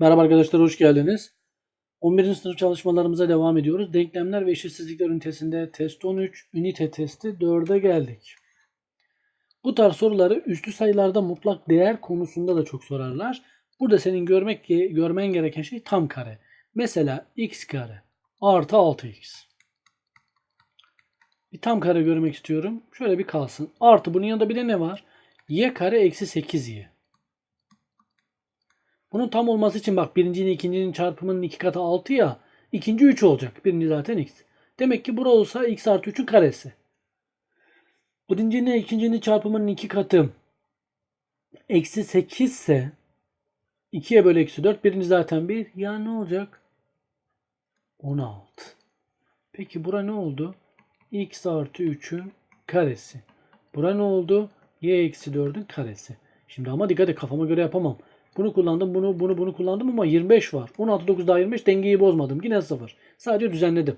Merhaba arkadaşlar, hoş geldiniz. 11. sınıf çalışmalarımıza devam ediyoruz. Denklemler ve eşitsizlikler ünitesinde test 13, ünite testi 4'e geldik. Bu tarz soruları üstü sayılarda mutlak değer konusunda da çok sorarlar. Burada senin görmek görmen gereken şey tam kare. Mesela x kare artı 6x. Bir tam kare görmek istiyorum. Şöyle bir kalsın. Artı bunun yanında bir de ne var? y kare eksi 8y. Bunun tam olması için bak birincinin ikincinin çarpımının iki katı 6 ya. ikinci 3 olacak. Birinci zaten x. Demek ki bura olsa x artı 3'ün karesi. Birincinin ikincinin çarpımının iki katı eksi 8 ise 2'ye bölü eksi 4. Birinci zaten 1. Ya ne olacak? 16. Peki bura ne oldu? x artı 3'ün karesi. Bura ne oldu? y eksi 4'ün karesi. Şimdi ama dikkat et kafama göre yapamam. Bunu kullandım, bunu, bunu, bunu kullandım ama 25 var. 16, 9 daha 25 dengeyi bozmadım. Yine 0. Sadece düzenledim.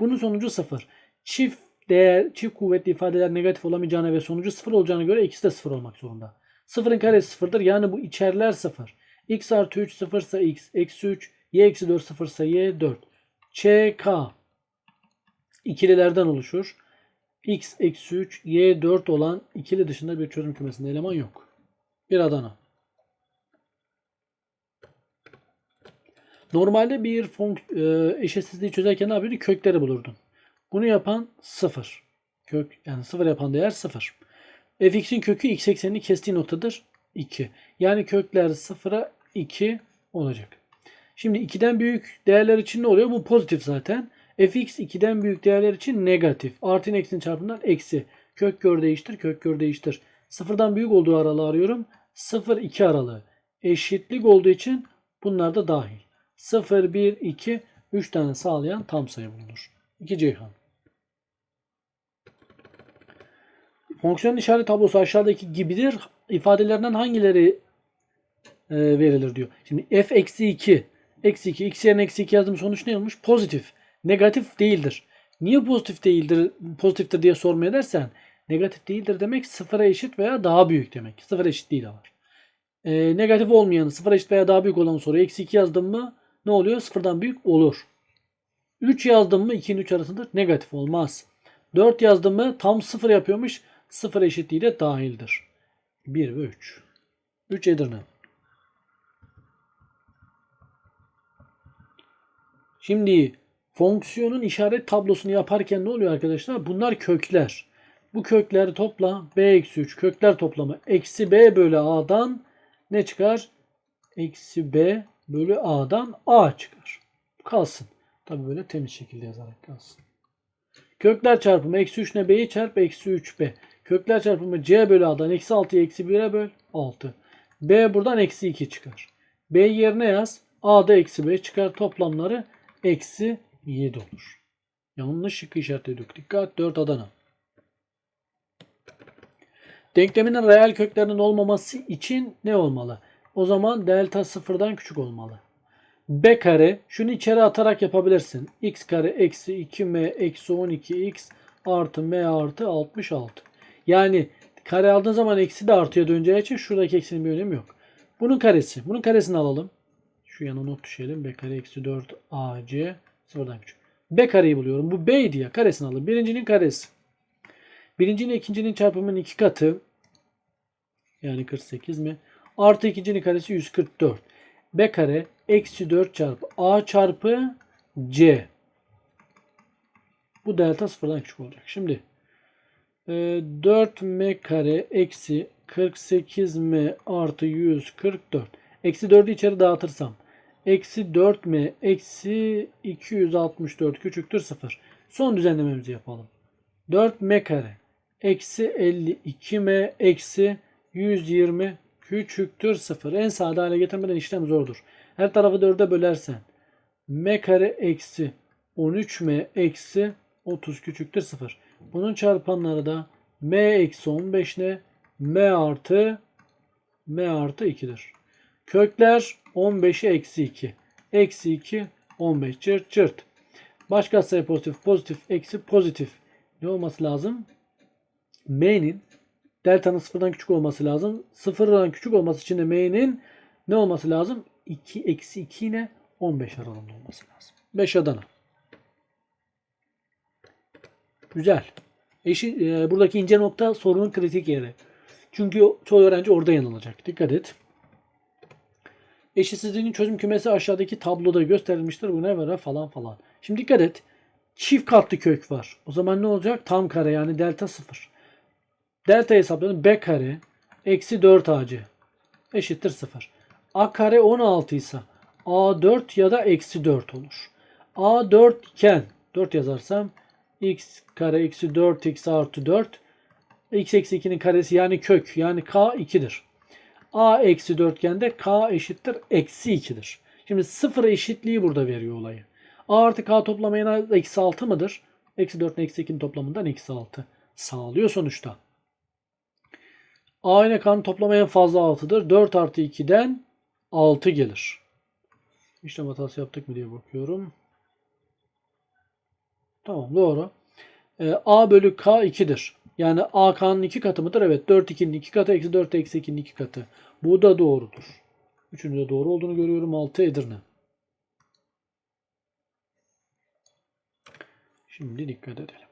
Bunun sonucu 0. Çift değer, çift kuvvetli ifadeler negatif olamayacağına ve sonucu 0 olacağına göre ikisi de 0 olmak zorunda. 0'ın karesi 0'dır. Yani bu içerler 0. x artı 3 0 ise x, eksi 3, y eksi 4 0 ise y 4. ÇK ikililerden oluşur. x eksi 3, y 4 olan ikili dışında bir çözüm kümesinde eleman yok. Bir Adana. Normalde bir e, eşitsizliği çözerken ne yapıyordun? Kökleri bulurdun. Bunu yapan 0. Kök yani 0 yapan değer 0. fx'in kökü x eksenini kestiği noktadır 2. Yani kökler 0'a 2 olacak. Şimdi 2'den büyük değerler için ne oluyor? Bu pozitif zaten. fx 2'den büyük değerler için negatif. Artın eksinin çarpımından eksi. Kök gör değiştir, kök gör değiştir. Sıfırdan büyük olduğu aralığı arıyorum. 0-2 aralığı. Eşitlik olduğu için bunlar da dahil. 0, 1, 2, 3 tane sağlayan tam sayı bulunur. 2 Ceyhan. Fonksiyon işaret tablosu aşağıdaki gibidir. İfadelerinden hangileri e, verilir diyor. Şimdi f eksi 2. Eksi 2. X yerine eksi 2 yazdım. Sonuç ne olmuş? Pozitif. Negatif değildir. Niye pozitif değildir, pozitiftir diye sormaya dersen negatif değildir demek sıfıra eşit veya daha büyük demek. Sıfıra eşit değil ama. E, negatif olmayanı sıfıra eşit veya daha büyük olan soru eksi 2 yazdım mı ne oluyor? Sıfırdan büyük olur. 3 yazdım mı 2 ile 3 arasında negatif olmaz. 4 yazdım mı tam 0 yapıyormuş. 0 eşitliği de dahildir. 1 ve 3. 3 Edirne. Şimdi fonksiyonun işaret tablosunu yaparken ne oluyor arkadaşlar? Bunlar kökler. Bu kökleri topla. B eksi 3 kökler toplamı. Eksi B bölü A'dan ne çıkar? Eksi B bölü A'dan A çıkar. Kalsın. Tabi böyle temiz şekilde yazarak kalsın. Kökler çarpımı eksi 3 ne B'yi çarp eksi 3B. Kökler çarpımı C bölü A'dan eksi 6'yı eksi 1'e böl 6. B buradan eksi 2 çıkar. B yerine yaz. A'da eksi B çıkar. Toplamları eksi 7 olur. Yanlış şıkkı işaretledik. Dikkat 4 Adana. Denkleminin reel köklerinin olmaması için ne olmalı? O zaman delta sıfırdan küçük olmalı. B kare şunu içeri atarak yapabilirsin. X kare eksi 2M eksi 12X artı M artı 66. Yani kare aldığın zaman eksi de artıya döneceği için şuradaki eksinin bir önemi yok. Bunun karesi. Bunun karesini alalım. Şu yana not düşelim. B kare eksi 4 AC sıfırdan küçük. B kareyi buluyorum. Bu B'ydi ya. Karesini alalım. Birincinin karesi. Birincinin ikincinin çarpımının iki katı. Yani 48 mi? Artı ikincinin karesi 144. B kare eksi 4 çarpı A çarpı C. Bu delta sıfırdan küçük olacak. Şimdi 4M kare eksi 48M artı 144. Eksi 4'ü içeri dağıtırsam. Eksi 4M eksi 264 küçüktür 0. Son düzenlememizi yapalım. 4M kare eksi 52M eksi 120 küçüktür 0. En sade hale getirmeden işlem zordur. Her tarafı 4'e bölersen m kare eksi 13m eksi 30 küçüktür 0. Bunun çarpanları da m eksi 15 ne? m artı m artı 2'dir. Kökler 15'e eksi 2. Eksi 2 15 çırt çırt. Başka sayı pozitif pozitif eksi pozitif. Ne olması lazım? m'nin delta'nın sıfırdan küçük olması lazım. Sıfırdan küçük olması için de m'nin ne olması lazım? 2 eksi 2 ile 15 aralığında olması lazım. 5 Adana. Güzel. Eşi, e, buradaki ince nokta sorunun kritik yeri. Çünkü çoğu öğrenci orada yanılacak. Dikkat et. Eşitsizliğin çözüm kümesi aşağıdaki tabloda gösterilmiştir. Bu ne var falan falan. Şimdi dikkat et. Çift katlı kök var. O zaman ne olacak? Tam kare yani delta 0. Delta hesaplayalım. B kare eksi 4 AC eşittir 0. A kare 16 ise A 4 ya da eksi 4 olur. A 4 iken 4 yazarsam x kare eksi 4x artı 4 x eksi 2'nin karesi yani kök yani k 2'dir. a eksi 4 iken de k eşittir eksi 2'dir. Şimdi sıfır eşitliği burada veriyor olayı. a artı k toplamayana eksi 6 mıdır? Eksi 4 ile eksi 2'nin toplamından eksi 6 sağlıyor sonuçta. A ile k'nın toplamı en fazla 6'dır. 4 artı 2'den 6 gelir. İşlem hatası yaptık mı diye bakıyorum. Tamam doğru. Ee, A bölü K 2'dir. Yani A K'nın 2 katı mıdır? Evet. 4 2'nin 2 katı eksi 4 eksi 2'nin 2 katı. Bu da doğrudur. Üçünün de doğru olduğunu görüyorum. 6 Edirne. Şimdi dikkat edelim.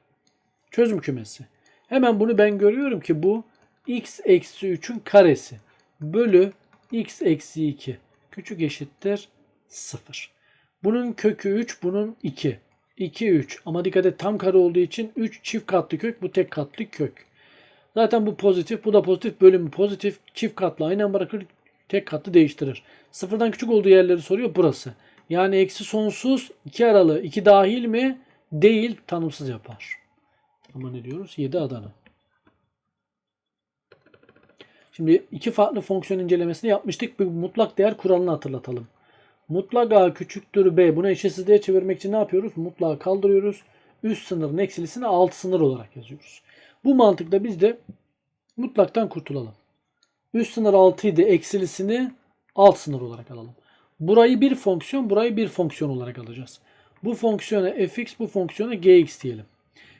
Çözüm kümesi. Hemen bunu ben görüyorum ki bu x eksi 3'ün karesi bölü x eksi 2 küçük eşittir 0. Bunun kökü 3, bunun 2. 2, 3. Ama dikkat et tam kare olduğu için 3 çift katlı kök, bu tek katlı kök. Zaten bu pozitif, bu da pozitif. Bölümü pozitif. Çift katlı aynen bırakır, tek katlı değiştirir. Sıfırdan küçük olduğu yerleri soruyor burası. Yani eksi sonsuz 2 aralığı 2 dahil mi? Değil. Tanımsız yapar. Ama ne diyoruz? 7 Adana. Şimdi iki farklı fonksiyon incelemesini yapmıştık. Bir mutlak değer kuralını hatırlatalım. Mutlak A küçüktür B. Bunu eşitsizliğe çevirmek için ne yapıyoruz? Mutlağı kaldırıyoruz. Üst sınırın eksilisini alt sınır olarak yazıyoruz. Bu mantıkla biz de mutlaktan kurtulalım. Üst sınır 6 idi. Eksilisini alt sınır olarak alalım. Burayı bir fonksiyon, burayı bir fonksiyon olarak alacağız. Bu fonksiyona fx, bu fonksiyona gx diyelim.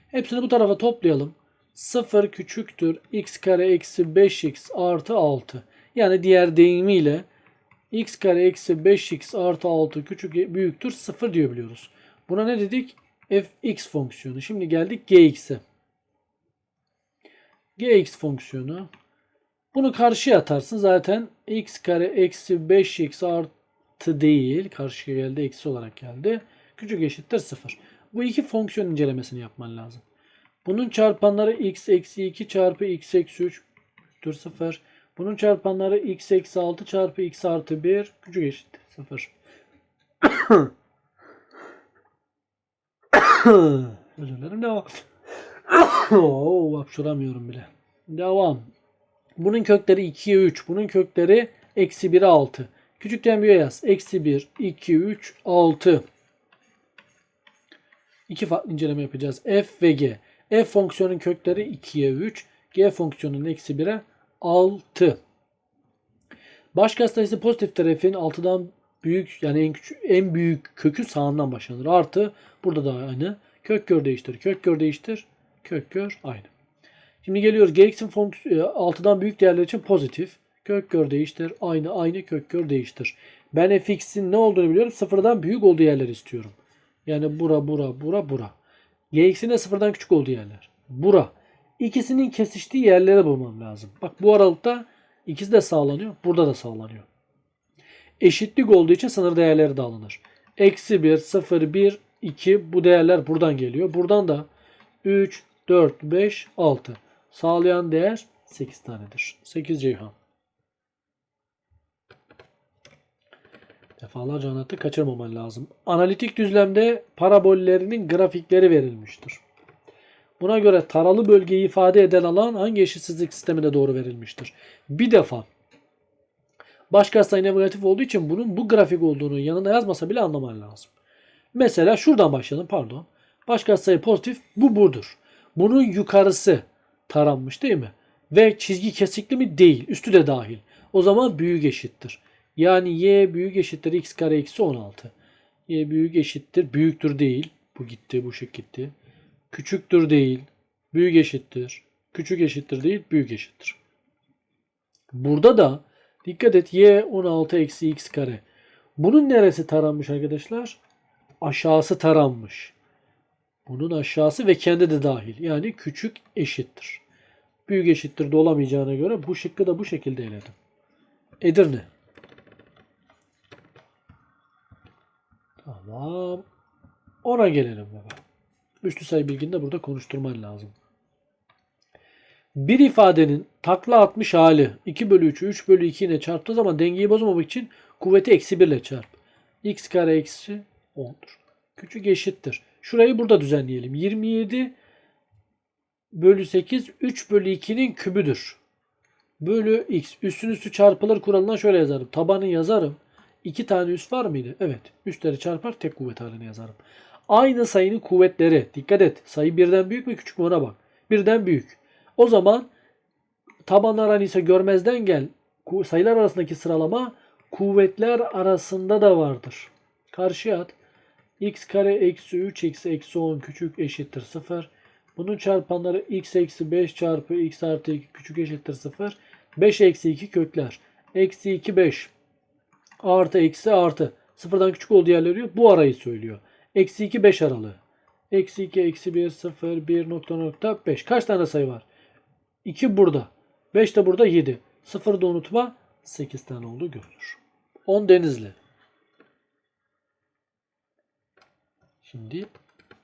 Hepsini bu tarafa toplayalım. 0 küçüktür x kare eksi 5x artı 6. Yani diğer deyimiyle x kare eksi 5x artı 6 küçük büyüktür 0 diyebiliyoruz. Buna ne dedik? fx fonksiyonu. Şimdi geldik gx'e. gx fonksiyonu. Bunu karşıya atarsın. Zaten x kare eksi 5x artı değil. Karşıya geldi. Eksi olarak geldi. Küçük eşittir 0. Bu iki fonksiyon incelemesini yapman lazım. Bunun çarpanları x eksi 2 çarpı x eksi 3 küçüktür 0. Bunun çarpanları x eksi 6 çarpı x artı 1 küçük eşittir 0. Özür dilerim devam. Oo, hapşuramıyorum bile. Devam. Bunun kökleri 2'ye 3. Bunun kökleri eksi 1'e 6. Küçükten büyüğe yaz. Eksi 1, 2, 3, 6. İki farklı inceleme yapacağız. F ve G. F fonksiyonun kökleri 2'ye 3. G fonksiyonunun eksi 1'e 6. Baş sayısı pozitif tarafın 6'dan büyük yani en küçük en büyük kökü sağından başlanır. Artı burada da aynı. Kök gör değiştir. Kök gör değiştir. Kök gör aynı. Şimdi geliyoruz. Gx'in fonksiyonu 6'dan büyük değerler için pozitif. Kök gör değiştir. Aynı aynı kök gör değiştir. Ben fx'in ne olduğunu biliyorum. Sıfırdan büyük olduğu yerleri istiyorum. Yani bura bura bura bura. Gx'in de sıfırdan küçük olduğu yerler. Bura. İkisinin kesiştiği yerlere bulmam lazım. Bak bu aralıkta ikisi de sağlanıyor. Burada da sağlanıyor. Eşitlik olduğu için sınır değerleri de alınır. Eksi 1, 0, 1, 2 bu değerler buradan geliyor. Buradan da 3, 4, 5, 6. Sağlayan değer 8 tanedir. 8 Ceyhan. Defalarca anlattık kaçırmaman lazım. Analitik düzlemde parabollerinin grafikleri verilmiştir. Buna göre taralı bölgeyi ifade eden alan hangi eşitsizlik sistemine doğru verilmiştir? Bir defa baş katsayı negatif olduğu için bunun bu grafik olduğunu yanında yazmasa bile anlaman lazım. Mesela şuradan başlayalım pardon. Baş katsayı pozitif bu budur. Bunun yukarısı taranmış değil mi? Ve çizgi kesikli mi? Değil. Üstü de dahil. O zaman büyük eşittir. Yani y büyük eşittir x kare eksi 16. y büyük eşittir. Büyüktür değil. Bu gitti. Bu şık gitti. Küçüktür değil. Büyük eşittir. Küçük eşittir değil. Büyük eşittir. Burada da dikkat et y 16 eksi x kare. Bunun neresi taranmış arkadaşlar? Aşağısı taranmış. Bunun aşağısı ve kendi de dahil. Yani küçük eşittir. Büyük eşittir de olamayacağına göre bu şıkkı da bu şekilde eledim. Edirne. Tamam. Ona gelelim baba. Üstü sayı bilgini de burada konuşturman lazım. Bir ifadenin takla atmış hali 2 bölü 3'ü 3 bölü 2 ile çarptığı zaman dengeyi bozmamak için kuvveti eksi 1 ile çarp. x kare eksi 10'dur. Küçük eşittir. Şurayı burada düzenleyelim. 27 bölü 8 3 bölü 2'nin kübüdür. Bölü x. Üstün üstü çarpılır kuralından şöyle yazarım. Tabanı yazarım. 2 tane üst var mıydı? Evet. Üstleri çarpar tek kuvvet halini yazarım. Aynı sayının kuvvetleri. Dikkat et. Sayı birden büyük mü küçük mü ona bak. Birden büyük. O zaman tabanlar aynı ise görmezden gel. Sayılar arasındaki sıralama kuvvetler arasında da vardır. Karşıya at. x kare eksi 3 x eksi 10 küçük eşittir 0. Bunun çarpanları x eksi 5 çarpı x artı 2 küçük eşittir 0. 5 eksi 2 kökler. Eksi 2 5 artı eksi artı. Sıfırdan küçük olduğu yerleri yok. Bu arayı söylüyor. Eksi 2 5 aralığı. Eksi 2 eksi 1 0 1 nokta nokta 5. Kaç tane sayı var? 2 burada. 5 de burada 7. 0 da unutma 8 tane olduğu görülür. 10 denizli. Şimdi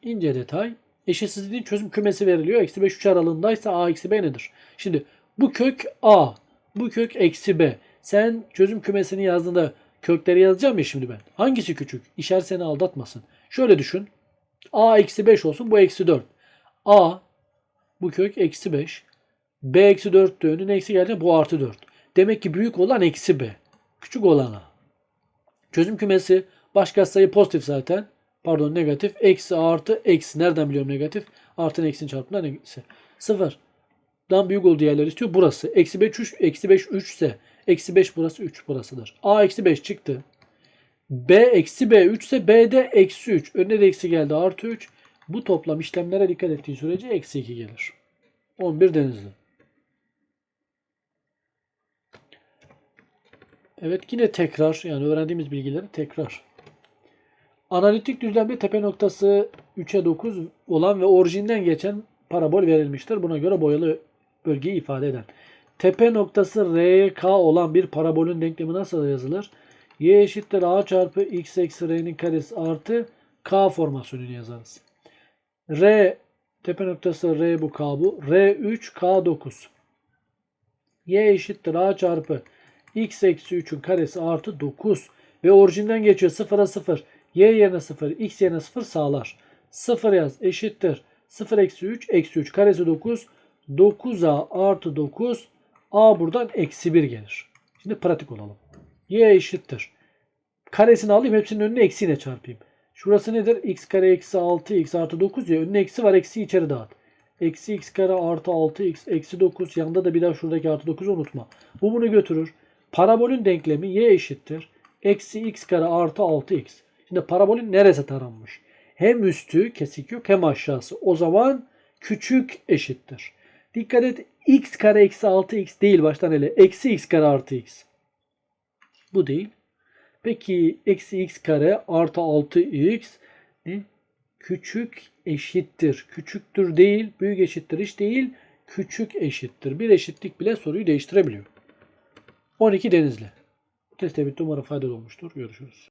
ince detay. Eşitsizliğin çözüm kümesi veriliyor. Eksi 5 3 aralığındaysa a eksi b nedir? Şimdi bu kök a. Bu kök eksi b. Sen çözüm kümesini yazdığında kökleri yazacağım ya şimdi ben. Hangisi küçük? İşaret seni aldatmasın. Şöyle düşün. a eksi 5 olsun. Bu eksi 4. a bu kök eksi 5. b eksi 4 de önüne eksi geldi. Bu artı 4. Demek ki büyük olan eksi b. Küçük olan a. Çözüm kümesi başka sayı pozitif zaten. Pardon negatif. Eksi artı eksi. Nereden biliyorum negatif? Artı eksinin çarpımından eksi. Sıfır. Dan büyük olduğu yerler istiyor. Burası. Eksi 5 3. Eksi 5 3 ise. Eksi 5 burası 3 burasıdır. A eksi 5 çıktı. B eksi B 3 ise B'de eksi 3. Önüne de eksi geldi. Artı 3. Bu toplam işlemlere dikkat ettiği sürece eksi 2 gelir. 11 denizli. Evet yine tekrar yani öğrendiğimiz bilgileri tekrar. Analitik düzlemde tepe noktası 3'e 9 olan ve orijinden geçen parabol verilmiştir. Buna göre boyalı bölgeyi ifade eden. Tepe noktası RK olan bir parabolün denklemi nasıl yazılır? Y eşittir A çarpı X eksi R'nin karesi artı K formasyonunu yazarız. R tepe noktası R bu K bu. R3 K9. Y eşittir A çarpı X eksi 3'ün karesi artı 9. Ve orijinden geçiyor 0'a 0. Y yerine 0, X yerine 0 sağlar. 0 yaz eşittir. 0 eksi 3 eksi 3 karesi 9. 9A artı 9. A buradan eksi 1 gelir. Şimdi pratik olalım. Y eşittir. Karesini alayım hepsinin önüne eksiyle çarpayım. Şurası nedir? x kare eksi 6 x artı 9 ya. Önüne eksi var. Eksi içeri dağıt. Eksi x kare artı 6 x eksi 9. Yanında da bir daha şuradaki artı 9'u unutma. Bu bunu götürür. Parabolün denklemi y eşittir. Eksi x kare artı 6x. Şimdi parabolün neresi taranmış? Hem üstü kesik yok hem aşağısı. O zaman küçük eşittir. Dikkat et x kare eksi 6x değil baştan hele. Eksi x kare artı x. Bu değil. Peki eksi x kare artı 6x ne? Küçük eşittir. Küçüktür değil. Büyük eşittir hiç değil. Küçük eşittir. Bir eşitlik bile soruyu değiştirebiliyor. 12 Denizli. Test bitti. Umarım faydalı olmuştur. Görüşürüz.